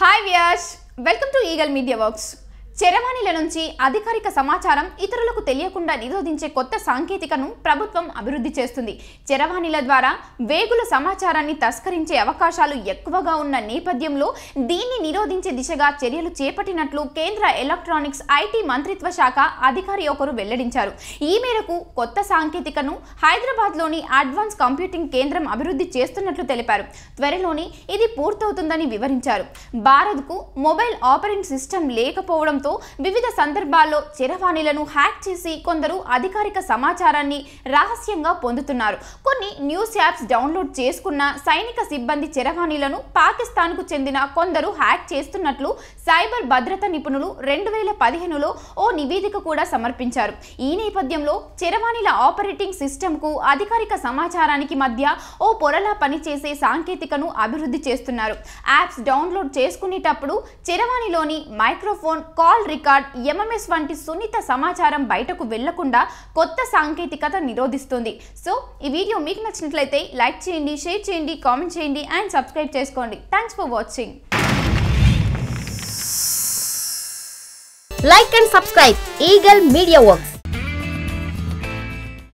Hi వ్యాష్ welcome to eagle media works చరవాణిల నుంచి అధికారిక సమాచారం ఇతరులకు తెలియకుండా నిరోధించే కొత్త సాంకేతికను ప్రభుత్వం అభివృద్ధి చేస్తుంది. చరవాణిల ద్వారా వేగుల సమాచారాన్ని తస్కరించే అవకాశాలు ఎక్కువగా ఉన్న నేపథ్యంలో దీన్ని నిరోధించే దిశగా చర్యలు చేపట్టినట్లు కేంద్ర ఎలక్ట్రానిక్స్ ఐటీ మంత్రిత్వ శాఖ అధికారి ఒకరు వెల్లడించారు. ఈ మేరకు కొత్త సాంకేతికను హైదరాబాద్లోని అడ్వాన్స్ కంప్యూటింగ్ కేంద్రం అభివృద్ధి చేస్తున్నట్లు తెలిపారు. త్వరలోనే ఇది పూర్తవుతుందని వివరించారు. భారత్కు మొబైల్ ఆపరేటింగ్ సిస్టమ్ లేకపోవడంతో వివిధ సందర్భాల్లో చరవాణిలను హ్యాక్ చేసి కొందరు అధికారిక సమాచారాన్ని రహస్యంగా పొందుతున్నారు. కొన్ని న్యూస్ యాప్స్ డౌన్లోడ్ చేసుకున్న సైనిక సిబ్బంది చరవాణిలను పాకిస్తాన్కు చెందిన కొందరు హ్యాక్ చేస్తున్నట్లు సైబర్ భద్రత నిపుణులు రెండు వేల పదిహేనులో ఓ నివేదిక కూడా సమర్పించారు. ఈ నేపథ్యంలో చరవాణిల ఆపరేటింగ్ సిస్టమ్కు అధికారిక సమాచారానికి మధ్య ఓ పొరలా పనిచేసే సాంకేతికను అభివృద్ధి చేస్తున్నారు. యాప్స్ డౌన్లోడ్ చేసుకునేటప్పుడు చరవాణిలోని మైక్రోఫోన్ కాల్ రికార్డ్ ఎంఎంఎస్ వంటి సున్నిత సమాచారం బయటకు వెళ్ళకుండా కొత్త సాంకేతికత నిరోధిస్తుంది. సో ఈ వీడియో మీకు నచ్చినట్లయితే లైక్ చేయండి షేర్ చేయండి కామెంట్ చేయండి అండ్ సబ్స్క్రైబ్ చేసుకోండి. Thanks for watching like and subscribe. Eagle media works.